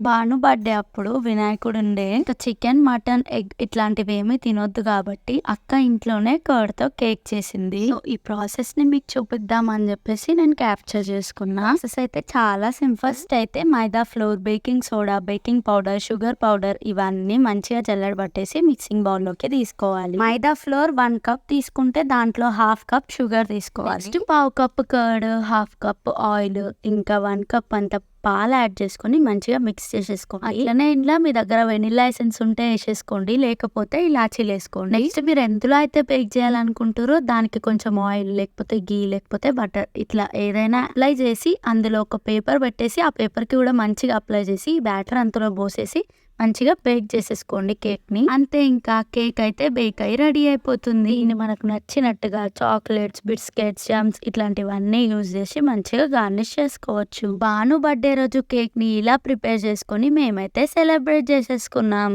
Bhanu birthday అప్పుడు వినాయకుడు ఉండే చికెన్ మటన్ ఎగ్ ఇట్లాంటివి ఏమీ తినొద్దు కాబట్టి అక్క ఇంట్లోనే కర్డ్తో కేక్ చేసింది. ఈ ప్రాసెస్ని మీకు చూపిద్దాం అని చెప్పేసి నేను క్యాప్చర్ చేసుకున్నా. ప్రాసెస్ అయితే చాలా సింపుల్. ఫస్ట్ అయితే maida flour baking soda baking powder sugar powder ఇవన్నీ మంచిగా చల్లడి పట్టేసి మిక్సింగ్ బౌల్లోకి తీసుకోవాలి. మైదా ఫ్లోర్ వన్ కప్ తీసుకుంటే దాంట్లో హాఫ్ కప్ షుగర్ తీసుకోవాలి. పావు cup curd half cup oil ఇంకా వన్ కప్ అంత పాలు యాడ్ చేసుకొని మంచిగా మిక్స్ చేసేసుకోండి. అట్లనే ఇంట్లో మీ దగ్గర వెనిలా ఎసెన్స్ ఉంటే వేసేసుకోండి లేకపోతే ఇలాచీలు వేసుకోండి. నెక్స్ట్ మీరు ఎందులో అయితే బేక్ చేయాలనుకుంటారో దానికి కొంచెం ఆయిల్ లేకపోతే గీ లేకపోతే బటర్ ఇట్లా ఏదైనా అప్లై చేసి అందులో ఒక పేపర్ పెట్టేసి ఆ పేపర్కి కూడా మంచిగా అప్లై చేసి బ్యాటర్ అంతలో పోసేసి మంచిగా బేక్ చేసేసుకోండి కేక్ని. అంతే ఇంకా కేక్ అయితే బేక్ అయి రెడీ అయిపోతుంది. ఇది మనకు నచ్చినట్టుగా చాక్లెట్స్ బిస్కెట్స్ జమ్స్ ఇట్లాంటివన్నీ యూజ్ చేసి మంచిగా గార్నిష్ చేసుకోవచ్చు. భాను బర్త్డే రోజు కేక్ని ఇలా ప్రిపేర్ చేసుకొని మేమైతే సెలబ్రేట్ చేసేసుకున్నాం.